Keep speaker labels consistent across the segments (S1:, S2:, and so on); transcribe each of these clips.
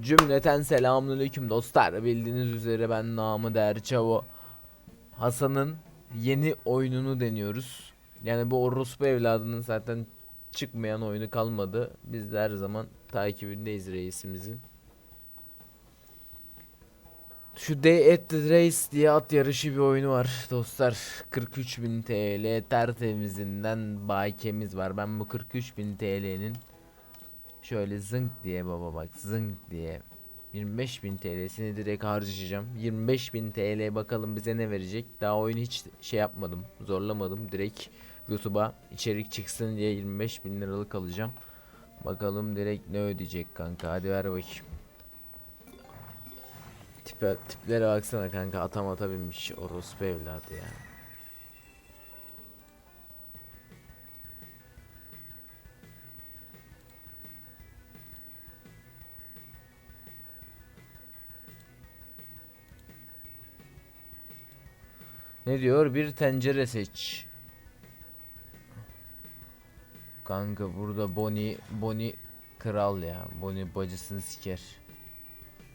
S1: Cümleten selamünaleyküm dostlar. Bildiğiniz üzere ben namı değer Çavo. Hasan'ın yeni oyununu deniyoruz. Yani bu orospu evladının zaten çıkmayan oyunu kalmadı. Biz de her zaman takibindeyiz reisimizin. Şu Day at the Race diye at yarışı bir oyunu var dostlar. 43.000 TL tertemizinden bakiyemiz var. Ben bu 43.000 TL'nin şöyle zınk diye baba bak zınk diye 25.000 TL'sini direkt harcayacağım. 25.000 TL bakalım bize ne verecek. Daha oyunu hiç şey yapmadım. Zorlamadım. Direkt YouTube'a içerik çıksın diye 25.000 liralık alacağım. Bakalım direkt ne ödeyecek kanka. Hadi ver bakayım. Tipe, tiplere baksana kanka atam ata binmiş orospu evladı ya. Ne diyor? Bir tencere seç. Kanka burada Bonnie Bonnie kral ya. Bonnie bacısını siker.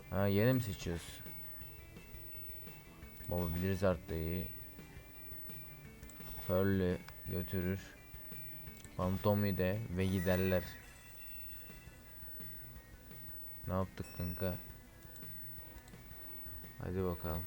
S1: Ha yeni mi seçiyoruz? Baba biliriz iyi. Pearl'ü götürür. Phantom'i de ve giderler. Ne yaptık kanka? Hadi bakalım.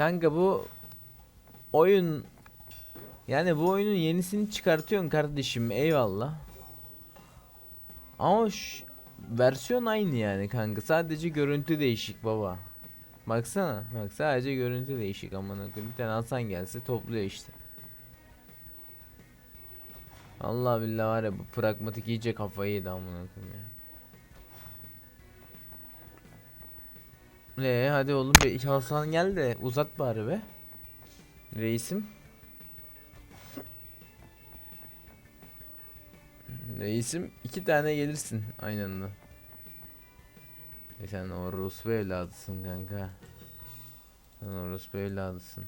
S1: Kanka bu oyun yani bu oyunun yenisini çıkartıyorsun kardeşim eyvallah. Ama ş- versiyon aynı yani kanka sadece görüntü değişik baba. Baksana bak sadece görüntü değişik amına koyayım. Bir tane Hasan gelse topluyor işte. Allah billah var ya bu pragmatik iyice kafayı yedi amına ya. Ee hadi oğlum bir Hasan gel de uzat bari be. Reisim. Reisim iki tane gelirsin aynı anda. E sen orospu evladısın kanka. Sen orospu evladısın.